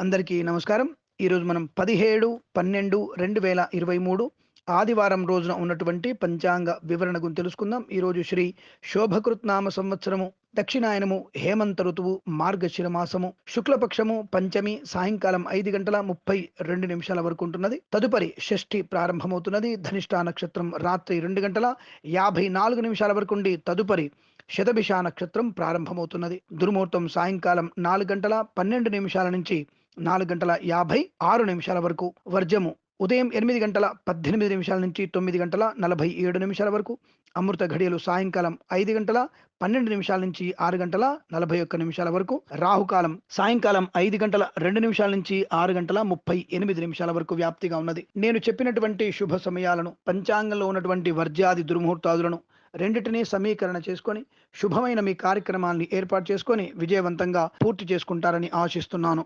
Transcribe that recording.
అందరికీ నమస్కారం. ఈరోజు మనం పదిహేడు పన్నెండు రెండు వేల ఇరవై మూడు ఆదివారం రోజున ఉన్నటువంటి పంచాంగ వివరణ గురించి తెలుసుకుందాం. ఈరోజు శ్రీ శోభకృత్నామ సంవత్సరము దక్షిణాయనము హేమంత ఋతువు మార్గశిర మాసము శుక్లపక్షము పంచమి సాయంకాలం ఐదు గంటల ముప్పై రెండు నిమిషాల వరకు ఉంటున్నది. తదుపరి షష్ఠి ప్రారంభమవుతున్నది. ధనిష్టా నక్షత్రం రాత్రి రెండు గంటల యాభై నాలుగు నిమిషాల వరకు ఉండి తదుపరి శతభిష నక్షత్రం ప్రారంభమవుతున్నది. దుర్ముహూర్తం సాయంకాలం నాలుగు గంటల పన్నెండు నిమిషాల నుంచి నాలుగు గంటల యాభై ఆరు నిమిషాల వరకు. వర్జము ఉదయం ఎనిమిది గంటల పద్దెనిమిది నిమిషాల నుంచి తొమ్మిది గంటల నలభై ఏడు నిమిషాల వరకు అమృత ఘడియలు సాయంకాలం ఐదు గంటల పన్నెండు నిమిషాల నుంచి ఆరు గంటల నలభై ఒక్క నిమిషాల వరకు రాహుకాలం సాయంకాలం ఐదు గంటల రెండు నిమిషాల నుంచి ఆరు గంటల ముప్పై ఎనిమిది నిమిషాల వరకు వ్యాప్తిగా ఉన్నది. నేను చెప్పినటువంటి శుభ సమయాలను పంచాంగంలో ఉన్నటువంటి వర్జ్యాది దుర్ముహూర్తాదులను రెండింటినీ సమీకరణ చేసుకొని శుభమైన మీ కార్యక్రమాన్ని ఏర్పాటు చేసుకొని విజయవంతంగా పూర్తి చేసుకుంటారని ఆశిస్తున్నాను.